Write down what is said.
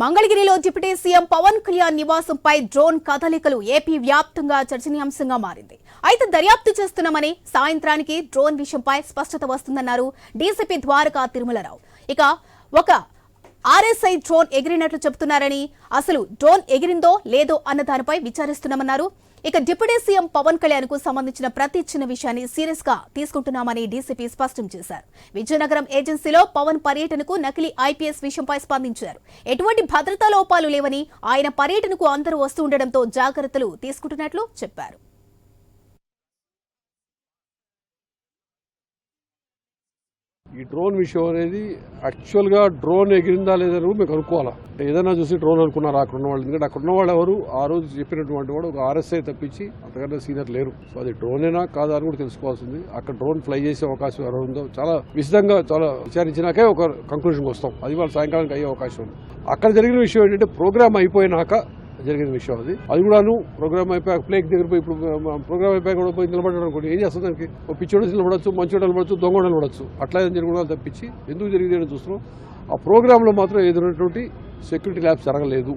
మంగళగిరిలో deputy CM Pawan Kalyan నివాసంపై drone కదలికలు ఏపీ వ్యాప్తంగా చర్చనీయాంశంగా మారింది. అయితే దర్యాప్తు చేస్తున్నామని సాయంత్రానికి డ్రోన్ విషయంపై స్పష్టత వస్తుందన్నారు డీసీపీ ద్వారకా తిరుమలరావు. ఇక ఒక ఆర్ఎస్ఐ డ్రోన్ ఎగిరినట్లు చెబుతున్నారని అసలు డ్రోన్ ఎగిరిందో లేదో అన్న దానిపై విచారిస్తున్నామన్నారు. ఇక డిప్యూటీ సీఎం పవన్ కళ్యాణ్కు సంబంధించిన ప్రతి చిన్న విషయాన్ని సీరియస్గా తీసుకుంటున్నామని డీసీపీ స్పష్టం చేశారు. విజయనగరం ఏజెన్సీలో పవన్ పర్యటనకు నకిలీ ఐపీఎస్ విషయంపై స్పందించారు. ఎటువంటి భద్రతా లోపాలు లేవని ఆయన పర్యటనకు అందరూ వస్తూ ఉండడంతో జాగ్రత్తలు తీసుకుంటున్నట్లు చెప్పారు. ఈ డ్రోన్ విషయం అనేది యాక్చువల్గా డ్రోన్ ఎగిరిందా లేదా అని మేము కనుక్కోవాలా ఏదైనా చూసి డ్రోన్ అనుకున్నారు? అక్కడ ఉన్న వాళ్ళు ఎందుకంటే అక్కడ ఉన్నవాళ్ళు ఎవరు? ఆ రోజు చెప్పినటువంటి వాడు ఒక ఆర్ఎస్ఐ తప్పించి అంతకన్నా సీనియర్ లేరు. సో అది డ్రోనేనా కాదా అని కూడా తెలుసుకోవాల్సింది. అక్కడ డ్రోన్ ఫ్లై చేసే అవకాశం ఎవరు ఉందో చాలా విశదంగా చాలా విచారించినాకే ఒక కంక్లూషన్కి వస్తాం. అది వాళ్ళ సాయంకాలానికి అయ్యే అవకాశం. ఉంది అక్కడ జరిగిన విషయం ఏంటంటే ప్రోగ్రామ్ అయిపోయినాక జరిగిన విషయం అది. అది కూడాను ప్రోగ్రామ్ అయిపోయాక ప్లేక్ దగ్గర పోయి ఇప్పుడు ప్రోగ్రామ్ అయిపోయాక కూడా పోయి నిలబడ్డాడు అనుకోండి ఏం చేస్తుంది దానికి? ఓ పిచ్చోడు నిలబడచ్చు మంచోడు నిలబడచ్చు దొంగ నిలబడచ్చు. అట్లా ఏం జరగడం తప్పించి ఎందుకు జరిగింది అని చూస్తున్నాం. ఆ ప్రోగ్రాంలో మాత్రం ఎదురైనటువంటి సెక్యూరిటీ ల్యాబ్స్ జరగలేదు.